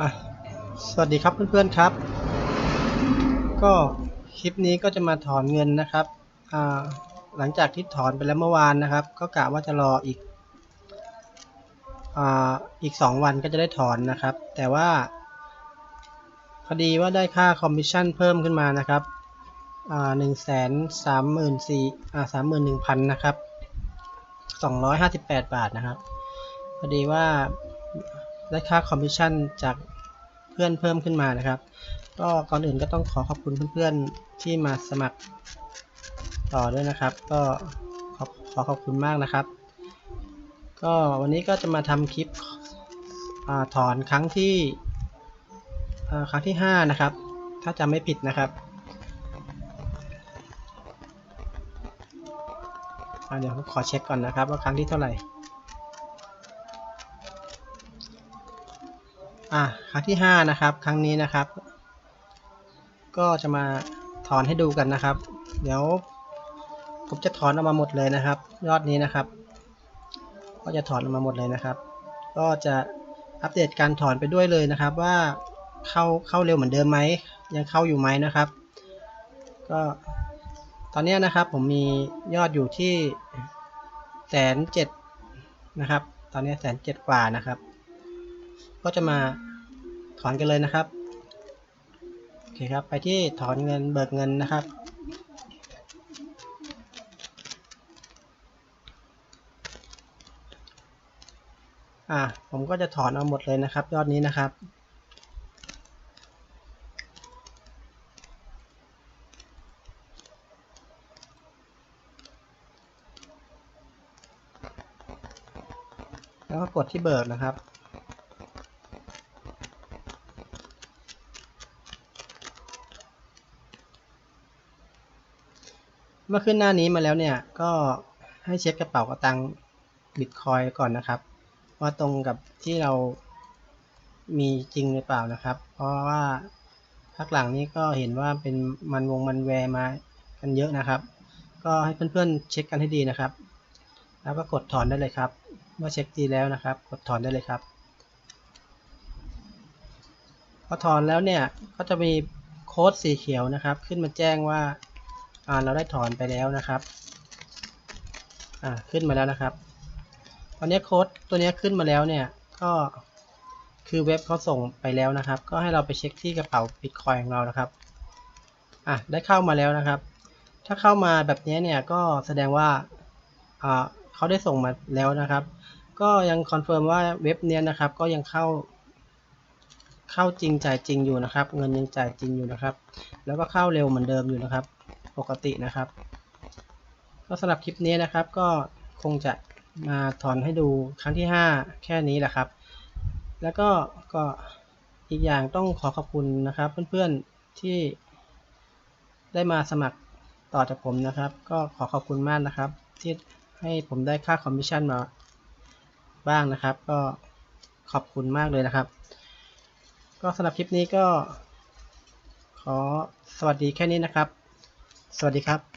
อะสวัสดีครับเพื่อนๆครับ ก็คลิปนี้ก็จะมาถอนเงินนะครับอ่าหลังจากที่ถอนไปแล้วเมื่อวานนะครับ ก็กะว่าจะรออีกอ่าอีกสองวันก็จะได้ถอนนะครับ แต่ว่าพอดีว่าได้ค่าคอมมิชชั่นเพิ่มขึ้นมานะครับอ่าหนึ่งแสนสามหมื่นสี่อ่าสามหมื่นหนึ่งพันนะครับสองร้อยห้าสิบแปดบาทนะครับพอดีว่า ได้ค่าคอมมิชชั่นจากเพื่อนเพิ่มขึ้นมานะครับ ก็ก่อนอื่นก็ต้องขอขอบคุณเพื่อนๆที่มาสมัครต่อด้วยนะครับ ก็ขอขอขอบคุณมากนะครับ ก็วันนี้ก็จะมาทำคลิปอถอนครั้งที่ครั้งที่ 5 นะครับ ถ้าจำไม่ผิดนะครับเดี๋ยวผมขอเช็คก่อนนะครับว่าครั้งที่เท่าไหร่ อะครั้งที่ห้านะครับ ครั้งนี้นะครับ ก็จะมาถอนให้ดูกันนะครับ เดี๋ยวผมจะถอนออกมาหมดเลยนะครับ ยอดนี้นะครับ ก็จะถอนออกมาหมดเลยนะครับ ก็จะอัปเดตการถอนไปด้วยเลยนะครับ ว่าเข้าเข้าเร็วเหมือนเดิมไหมยังเข้าอยู่ไหมนะครับ ก็ตอนนี้นะครับผมมียอดอยู่ที่แสนเจ็ดนะครับ ตอนนี้แสนเจ็ดกว่านะครับ ก็จะมาถอนกันเลยนะครับโอเคครับ ไปที่ถอนเงินเบิกเงินนะครับอ่าผมก็จะถอนเอาหมดเลยนะครับ ยอดนี้นะครับแล้วก็กดที่เบิกนะครับ เมื่อขึ้นหน้านี้มาแล้วเนี่ยก็ให้เช็คกระเป๋ากระตังบิตคอยก่อนนะครับ ว่าตรงกับที่เรามีจริงหรือเปล่านะครับ เพราะว่าพักหลังนี้ก็เห็นว่าเป็นมันวงมันแวร์มากันเยอะนะครับ ก็ให้เพื่อนๆเช็คกันให้ดีนะครับ แล้วก็กดถอนได้เลยครับ เมื่อเช็คดีแล้วนะครับ กดถอนได้เลยครับ พอถอนแล้วเนี่ยก็จะมีโค้ดสีเขียวนะครับ ขึ้นมาแจ้งว่า อ่าเราได้ถอนไปแล้วนะครับอ่าขึ้นมาแล้วนะครับ ตอนนี้โค้ดตัวนี้ขึ้นมาแล้วเนี่ยก็คือเว็บเขาส่งไปแล้วนะครับ ก็ให้เราไปเช็คที่กระเป๋าบิตคอยของเรานะครับอะได้เข้ามาแล้วนะครับ ถ้าเข้ามาแบบนี้เนี่ยก็แสดงว่าอ่าเขาได้ส่งมาแล้วนะครับ ก็ยังคอนเฟิร์มว่าเว็บเนี้ยนะครับ ก็ยังเข้าเข้าจริงจ่ายจริงอยู่นะครับ เงินยังจ่ายจริงอยู่นะครับ แล้วก็เข้าเร็วเหมือนเดิมอยู่นะครับ ปกตินะครับ ก็สำหรับคลิปนี้นะครับก็คงจะมาถอนให้ดูครั้งที่ 5 แค่นี้แหละครับ แล้วก็ก็อีกอย่างต้องขอขอบคุณนะครับ เพื่อนๆที่ได้มาสมัครต่อจากผมนะครับ ก็ขอขอบคุณมากนะครับ ที่ให้ผมได้ค่าคอมมิชชั่นมาบ้างนะครับ ก็ขอบคุณมากเลยนะครับ ก็สำหรับคลิปนี้ก็ขอสวัสดีแค่นี้นะครับ สวัสดีครับ